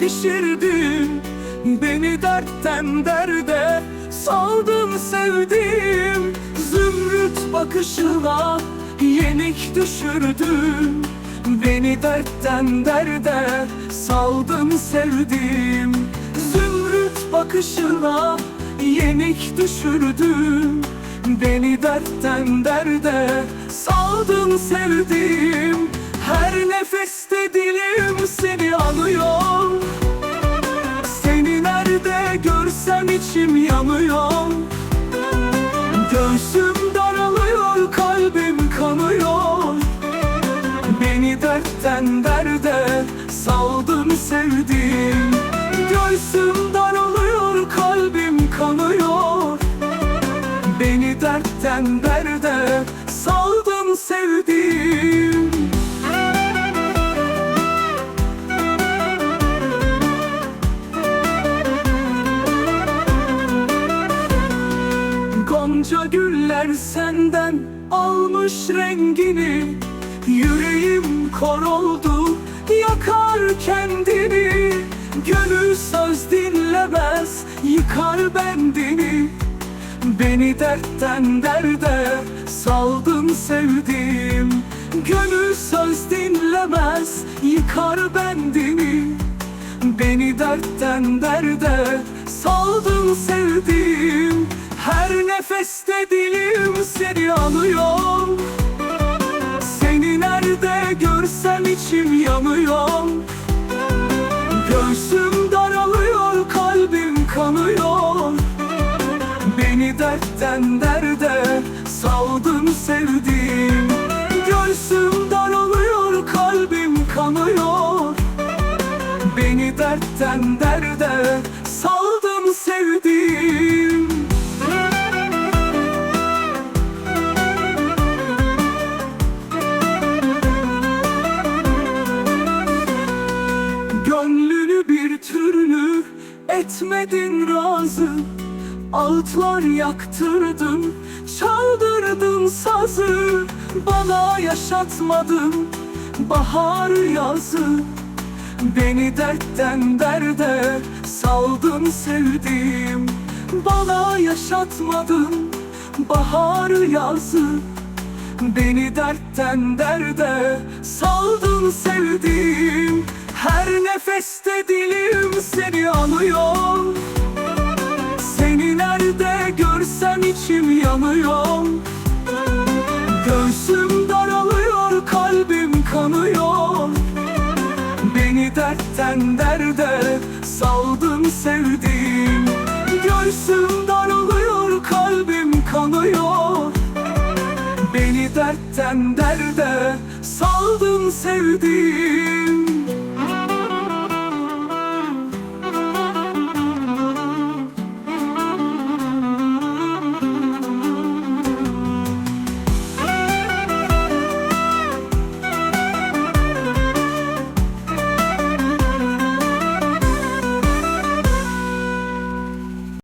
pişirdin. Beni dertten derde saldın sevdim. Zümrüt bakışına yenik düşürdün. Beni dertten derde saldın sevdim. Zümrüt bakışına yenik düşürdün. Beni dertten derde saldın sevdim. Her nefeste dilim seni anıyor sevdim. Göğsüm daralıyor kalbim kanıyor. Beni dertten derde saldın sevdim. Gonca güller senden almış rengini. Yüreğim kor oldu yakar kendini Gönül söz dinlemez yıkar bendini. Beni dertten derde saldın sevdim Gönül söz dinlemez yıkar bendini. Beni dertten derde saldın sevdim Her nefeste dilim seni anıyor yanıyor. Göğsüm daralıyor kalbim kanıyor. Beni dertten derde saldın sevdim Göğsüm daralıyor kalbim kanıyor. Beni dertten derde etmedin razı Ağıtlar yaktırdın, çaldırdın sazı. Bana yaşatmadın bahar yazı. Beni dertten derde saldın sevdim Bana yaşatmadın bahar yazı. Beni dertten derde saldın sevdim Her nefeste dilim seni anıyor Seni nerede görsem içim yanıyor. Göğsüm daralıyor kalbim kanıyor. Beni dertten derde saldın sevdim Göğsüm daralıyor kalbim kanıyor. Beni dertten derde saldın sevdim